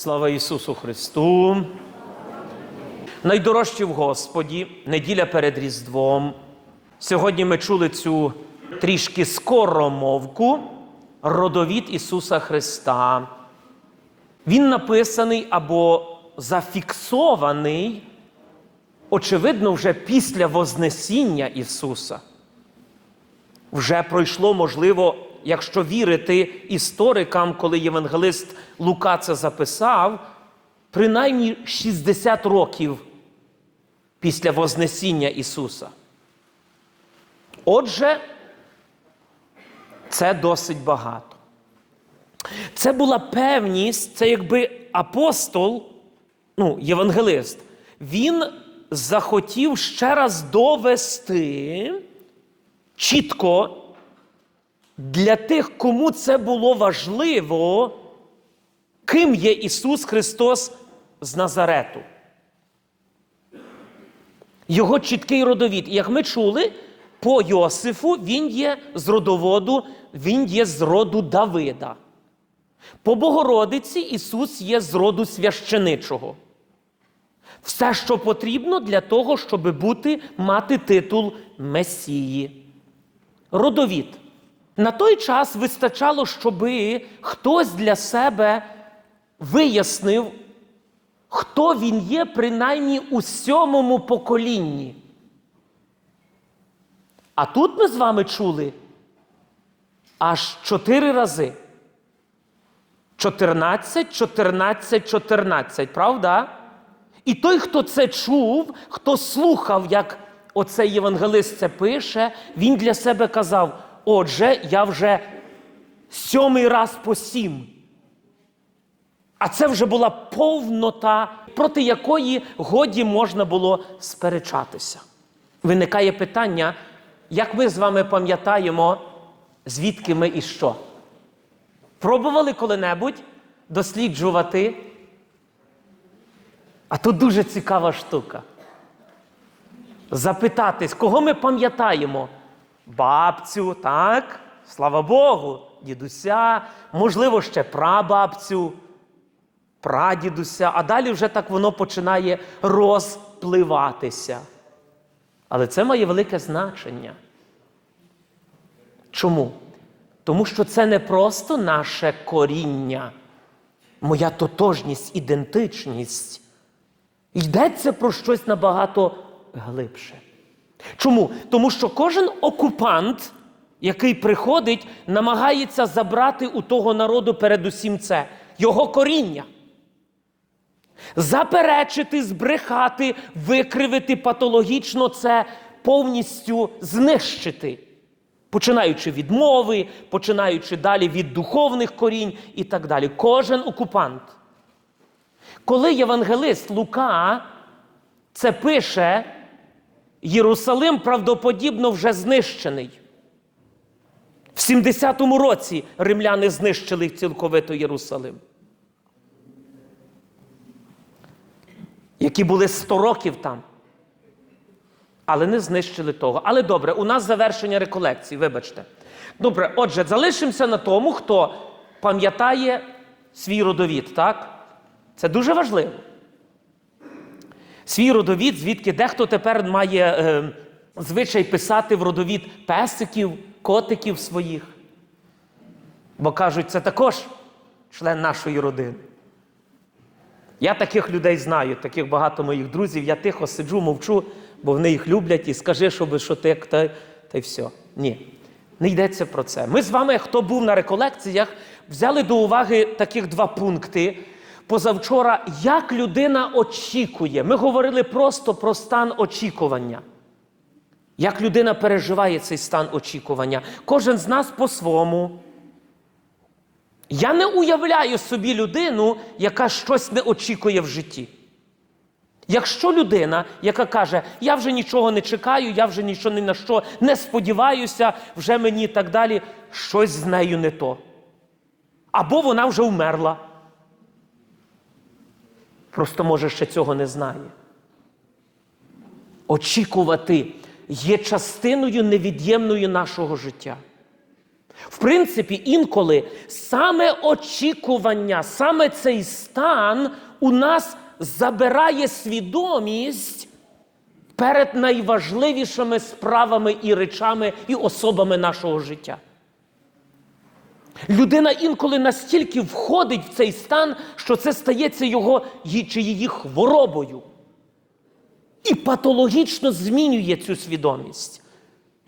Слава Ісусу Христу! Найдорожчі в Господі, неділя перед Різдвом. Сьогодні ми чули цю трішки скоромовку родовід Ісуса Христа. Він написаний або зафіксований, очевидно, вже після Вознесіння Ісуса. Вже пройшло, можливо, якщо вірити історикам, коли євангелист Лука це записав, принаймні 60 років після Вознесіння Ісуса. Отже, це досить багато. Це була певність, це якби апостол, ну, євангелист, він захотів ще раз довести чітко для тих, кому це було важливо, ким є Ісус Христос з Назарету. Його чіткий родовід. І як ми чули, по Йосифу він є з родоводу, він є з роду Давида. По Богородиці Ісус є з роду священичого. Все, що потрібно для того, щоб бути, мати титул Месії. Родовід. На той час вистачало, щоб хтось для себе вияснив, хто він є, принаймні у сьомому поколінні. А тут ми з вами чули аж чотири рази. 14, 14, 14, правда? І той, хто це чув, хто слухав, як оцей євангелист це пише, він для себе казав: отже, я вже сьомий раз по сім. А це вже була повнота, проти якої годі можна було сперечатися. Виникає питання, як ми з вами пам'ятаємо, звідки ми і що? Пробували коли-небудь досліджувати? А тут дуже цікава штука. Запитатись, кого ми пам'ятаємо? Бабцю, так? Слава Богу, дідуся, можливо, ще прабабцю, прадідуся, а далі вже так воно починає розпливатися. Але це має велике значення. Чому? Тому що це не просто наше коріння, моя тотожність, ідентичність. Йдеться про щось набагато глибше. Чому? Тому що кожен окупант, який приходить, намагається забрати у того народу передусім це його коріння. Заперечити, збрехати, викривити патологічно це повністю знищити. Починаючи від мови, починаючи далі від духовних корінь і так далі. Кожен окупант. Коли євангелист Лука це пише, Єрусалим правдоподібно вже знищений. В 70-му році римляни знищили цілковито Єрусалим. Які були 100 років там. Але не знищили того. Але добре, у нас завершення реколекції, вибачте. Добре, отже, залишимося на тому, хто пам'ятає свій родовід, так? Це дуже важливо. Свій родовід, звідки дехто тепер має е, звичай писати в родовід песиків, котиків своїх. Бо кажуть, це також член нашої родини. Я таких людей знаю, таких багато моїх друзів. Я тихо сиджу, мовчу, бо вони їх люблять і скажи, щоби що ти, та, та й все. Ні. Не йдеться про це. Ми з вами, хто був на реколекціях, взяли до уваги таких два пункти. Позавчора, як людина очікує. Ми говорили просто про стан очікування. Як людина переживає цей стан очікування. Кожен з нас по-своєму. Я не уявляю собі людину, яка щось не очікує в житті. Якщо людина, яка каже, я вже нічого не чекаю, я вже нічого ні на що не сподіваюся, вже мені і так далі, щось з нею не то. Або вона вже вмерла. Просто, може, ще цього не знає. Очікувати є частиною невід'ємною нашого життя. В принципі, інколи саме очікування, саме цей стан у нас забирає свідомість перед найважливішими справами і речами і особами нашого життя. Людина інколи настільки входить в цей стан, що це стається його чи її хворобою. І патологічно змінює цю свідомість.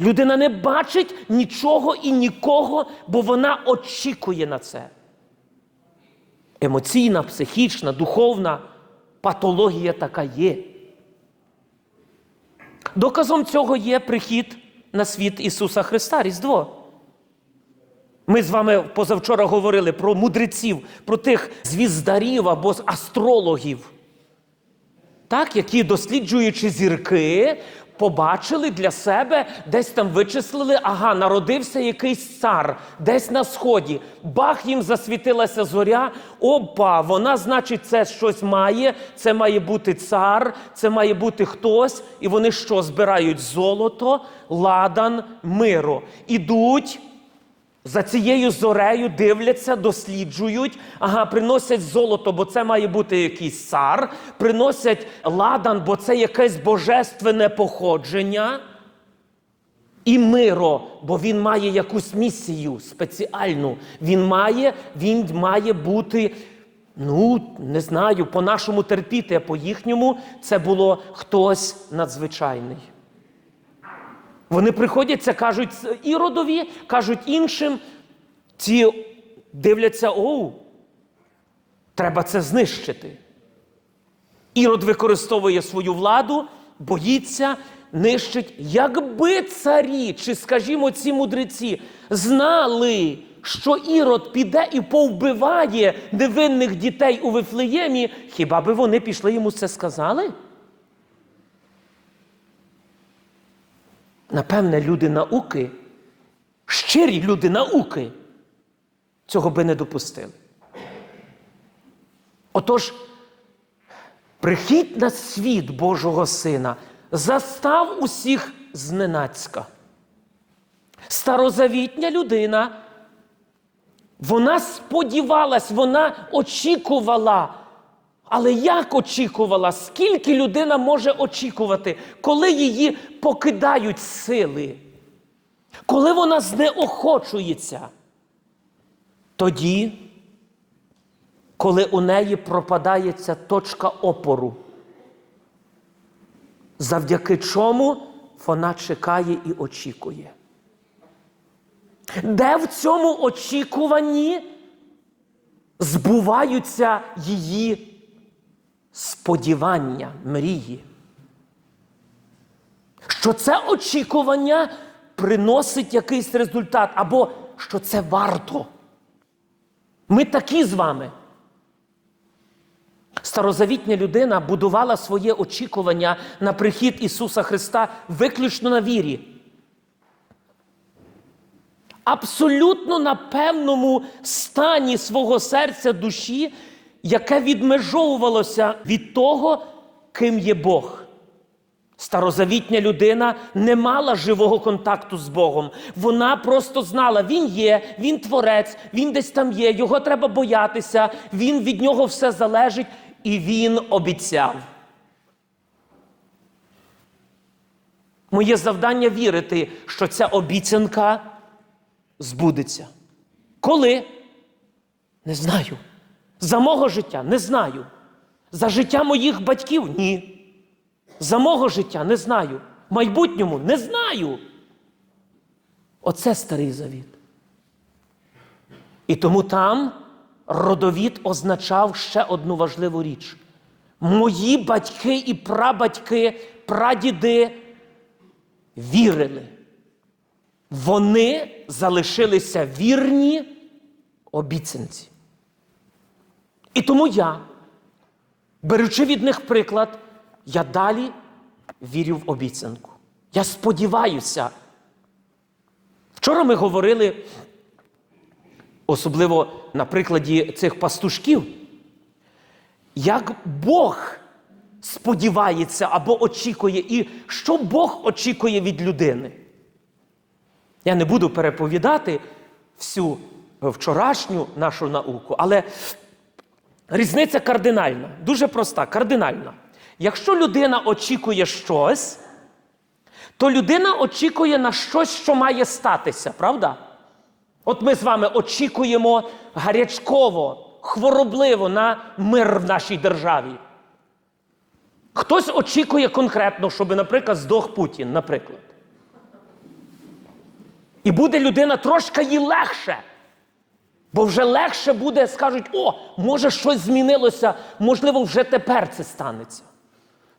Людина не бачить нічого і нікого, бо вона очікує на це. Емоційна, психічна, духовна патологія така є. Доказом цього є прихід на світ Ісуса Христа, Різдво. Ми з вами позавчора говорили про мудреців, про тих звіздарів або астрологів, так, які, досліджуючи зірки, побачили для себе, десь там вичислили, ага, народився якийсь цар, десь на сході. Бах їм засвітилася зоря. Опа, вона, значить, це щось має, це має бути цар, це має бути хтось. І вони що збирають? Золото, ладан, миро. Ідуть. За цією зорею дивляться, досліджують, ага, приносять золото, бо це має бути якийсь цар, приносять ладан, бо це якесь божественне походження. І миро, бо він має якусь місію спеціальну. Він має, він має бути, ну, не знаю, по-нашому терпіти, а по-їхньому це було хтось надзвичайний. Вони приходяться, кажуть іродові, кажуть іншим. Ці дивляться, оу, треба це знищити. Ірод використовує свою владу, боїться, нищить. Якби царі, чи, скажімо, ці мудреці знали, що Ірод піде і повбиває невинних дітей у Вифлеємі, хіба би вони пішли йому це сказали? Напевне, люди науки, щирі люди науки, цього би не допустили. Отож, прихід на світ Божого Сина застав усіх зненацька. Старозавітня людина, вона сподівалась, вона очікувала. Але як очікувала, скільки людина може очікувати, коли її покидають сили, коли вона знеохочується? Тоді, коли у неї пропадає ця точка опору, завдяки чому вона чекає і очікує. Де в цьому очікуванні збуваються її сподівання, мрії. Що це очікування приносить якийсь результат, або що це варто. Ми такі з вами. Старозавітня людина будувала своє очікування на прихід Ісуса Христа виключно на вірі. Абсолютно на певному стані свого серця душі, яке відмежовувалося від того, ким є Бог. Старозавітня людина не мала живого контакту з Богом. Вона просто знала, він є, він творець, він десь там є, його треба боятися, він від нього все залежить, і він обіцяв. Моє завдання вірити, що ця обіцянка збудеться. Коли? Не знаю. За мого життя не знаю. За життя моїх батьків ні. За мого життя не знаю. В майбутньому не знаю. Оце старий завіт. І тому там родовід означав ще одну важливу річ. Мої батьки і прабатьки, прадіди вірили. Вони залишилися вірні обіцянці. І тому я, беручи від них приклад, я далі вірю в обіцянку. Я сподіваюся. Вчора ми говорили, особливо на прикладі цих пастушків, як Бог сподівається або очікує, і що Бог очікує від людини. Я не буду переповідати, всю вчорашню нашу науку, але різниця кардинальна, дуже проста, кардинальна. Якщо людина очікує щось, то людина очікує на щось, що має статися, правда? От ми з вами очікуємо гарячково, хворобливо на мир в нашій державі. Хтось очікує конкретно, щоб, наприклад, здох Путін, наприклад. І буде людина трошки їй легше. Бо вже легше буде, скажуть, о, може щось змінилося, можливо, вже тепер це станеться.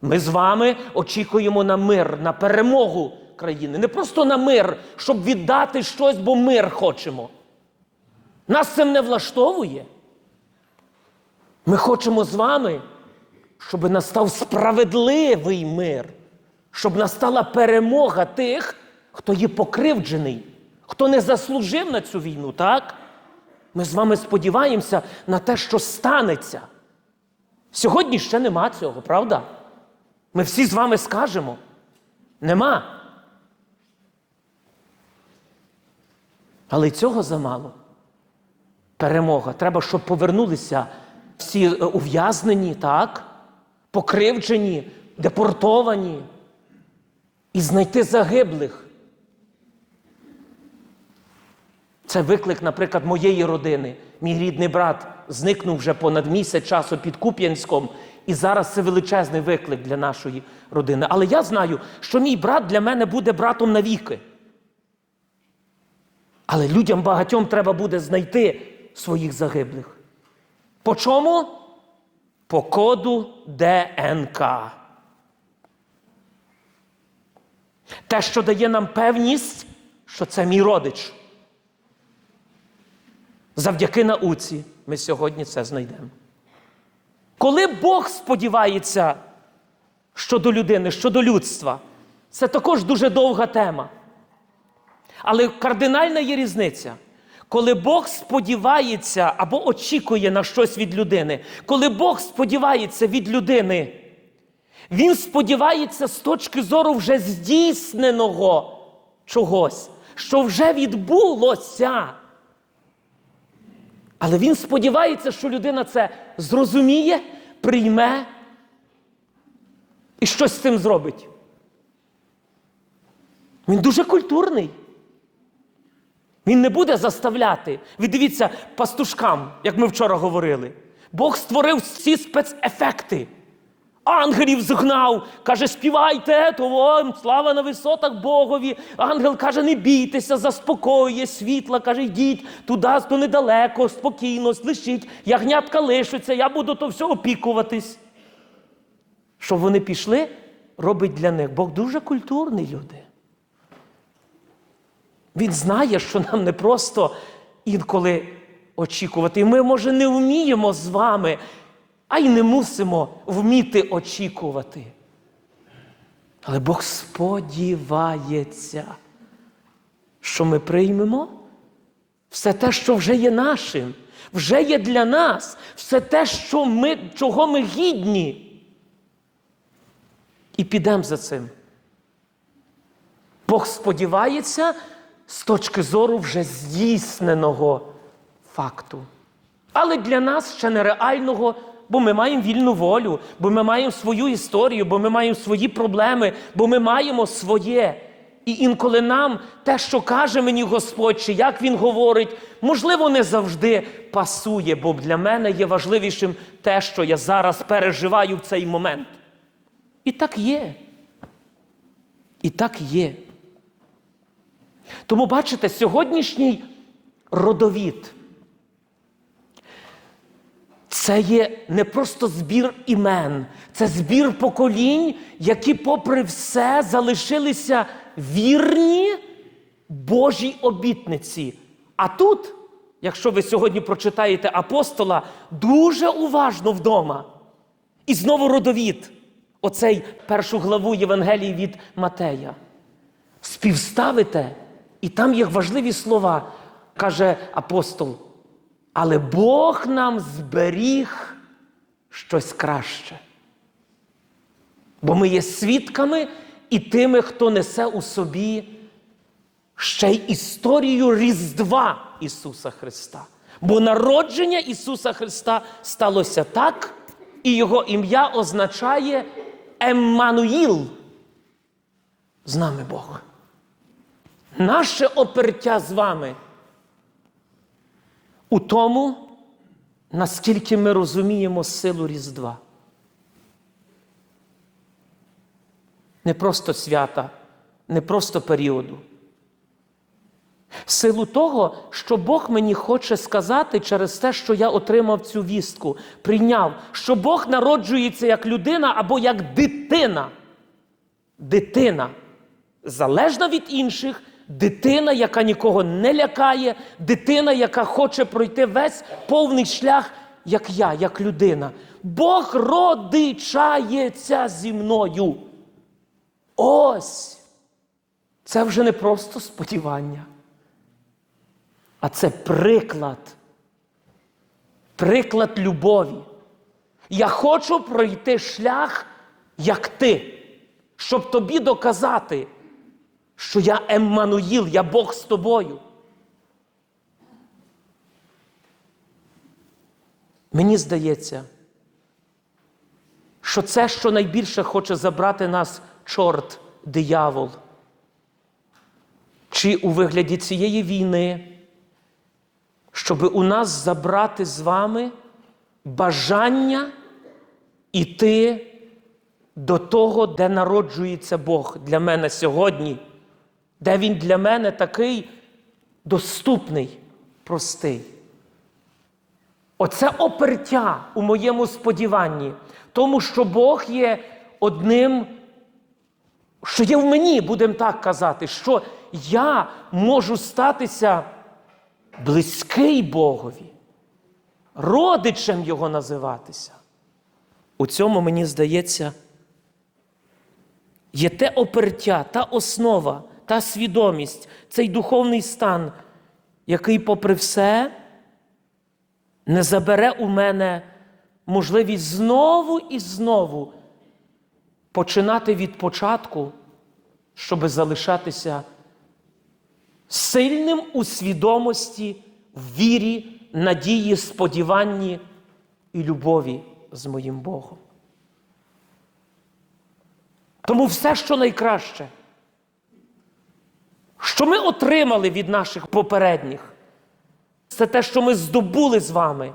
Ми з вами очікуємо на мир, на перемогу країни. Не просто на мир, щоб віддати щось, бо мир хочемо. Нас цим не влаштовує. Ми хочемо з вами, щоб настав справедливий мир, щоб настала перемога тих, хто є покривджений, хто не заслужив на цю війну, так? Ми з вами сподіваємося на те, що станеться. Сьогодні ще нема цього, правда? Ми всі з вами скажемо. Нема. Але й цього замало. Перемога. Треба, щоб повернулися всі е, ув'язнені, так? Покривджені, депортовані. І знайти загиблих. Це виклик, наприклад, моєї родини. Мій рідний брат зникнув вже понад місяць часу під Куп'янськом, і зараз це величезний виклик для нашої родини. Але я знаю, що мій брат для мене буде братом навіки. Але людям багатьом треба буде знайти своїх загиблих. По чому? По коду ДНК. Те, що дає нам певність, що це мій родич. Завдяки науці ми сьогодні це знайдемо. Коли Бог сподівається щодо людини, щодо людства, це також дуже довга тема. Але кардинальна є різниця. Коли Бог сподівається або очікує на щось від людини, коли Бог сподівається від людини, Він сподівається з точки зору вже здійсненого чогось, що вже відбулося. Але він сподівається, що людина це зрозуміє, прийме і щось з цим зробить. Він дуже культурний. Він не буде заставляти. Ви дивіться пастушкам, як ми вчора говорили. Бог створив всі спецефекти. Ангелів згнав, каже, співайте, то слава на висотах Богові. Ангел каже, не бійтеся, заспокоює світла, каже, йдіть туди, то недалеко, спокійно, лишіть, ягнятка лишиться, я буду то все опікуватись. Щоб вони пішли, робить для них. Бог дуже культурний люди. Він знає, що нам не просто інколи очікувати. І ми, може, не вміємо з вами а й не мусимо вміти очікувати. Але Бог сподівається, що ми приймемо все те, що вже є нашим, вже є для нас, все те, що ми, чого ми гідні. І підемо за цим. Бог сподівається з точки зору вже здійсненого факту. Але для нас ще нереального бо ми маємо вільну волю, бо ми маємо свою історію, бо ми маємо свої проблеми, бо ми маємо своє. І інколи нам те, що каже мені Господь, чи як Він говорить, можливо, не завжди пасує, бо для мене є важливішим те, що я зараз переживаю в цей момент. І так є. І так є. Тому бачите, сьогоднішній родовід. Це є не просто збір імен, це збір поколінь, які, попри все, залишилися вірні Божій обітниці. А тут, якщо ви сьогодні прочитаєте апостола, дуже уважно вдома. І знову родовід, оцей першу главу Євангелії від Матея. Співставите, і там є важливі слова, каже апостол. Але Бог нам зберіг щось краще. Бо ми є свідками і тими, хто несе у собі ще й історію Різдва Ісуса Христа. Бо народження Ісуса Христа сталося так, і Його ім'я означає Еммануїл. З нами Бог. Наше опертя з вами у тому, наскільки ми розуміємо силу Різдва. Не просто свята, не просто періоду. Силу того, що Бог мені хоче сказати через те, що я отримав цю вістку, прийняв, що Бог народжується як людина або як дитина. Дитина залежна від інших, дитина, яка нікого не лякає, дитина, яка хоче пройти весь повний шлях, як я, як людина. Бог родичається зі мною. Ось. Це вже не просто сподівання, а це приклад. Приклад любові. Я хочу пройти шлях, як ти, щоб тобі доказати, що я Еммануїл, я Бог з тобою. Мені здається, що це, що найбільше хоче забрати нас чорт, диявол, чи у вигляді цієї війни, щоб у нас забрати з вами бажання іти до того, де народжується Бог для мене сьогодні, де Він для мене такий доступний, простий. Оце опертя у моєму сподіванні, тому що Бог є одним, що є в мені, будемо так казати, що я можу статися близький Богові, родичем Його називатися. У цьому, мені здається, є те опертя, та основа, та свідомість, цей духовний стан, який, попри все, не забере у мене можливість знову і знову починати від початку, щоб залишатися сильним у свідомості, в вірі, надії, сподіванні і любові з моїм Богом. Тому все, що найкраще, що ми отримали від наших попередніх, це те, що ми здобули з вами.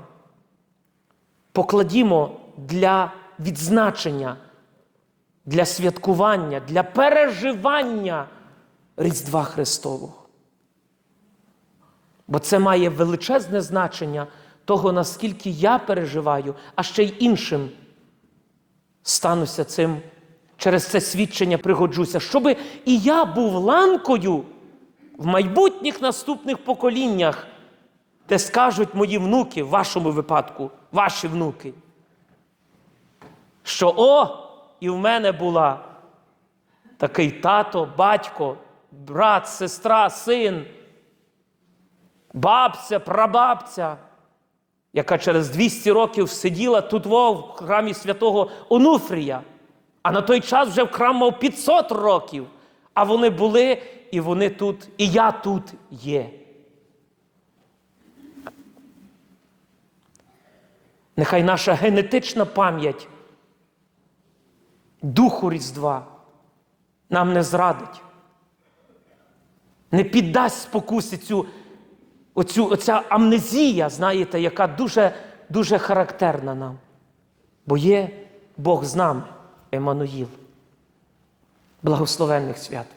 Покладімо для відзначення, для святкування, для переживання Різдва Христового. Бо це має величезне значення того, наскільки я переживаю, а ще й іншим стануся цим, через це свідчення пригоджуся, щоб і я був ланкою в майбутніх наступних поколіннях, де скажуть мої внуки, в вашому випадку, ваші внуки, що о, і в мене була такий тато, батько, брат, сестра, син, бабця, прабабця, яка через 200 років сиділа тут в храмі святого Онуфрія, а на той час вже в храм мав 500 років. А вони були, і вони тут, і я тут є. Нехай наша генетична пам'ять Духу Різдва нам не зрадить, не піддасть спокусі цю, оцю, оця амнезія, знаєте, яка дуже, дуже характерна нам. Бо є Бог з нами, Еммануїл. Благословенних свят.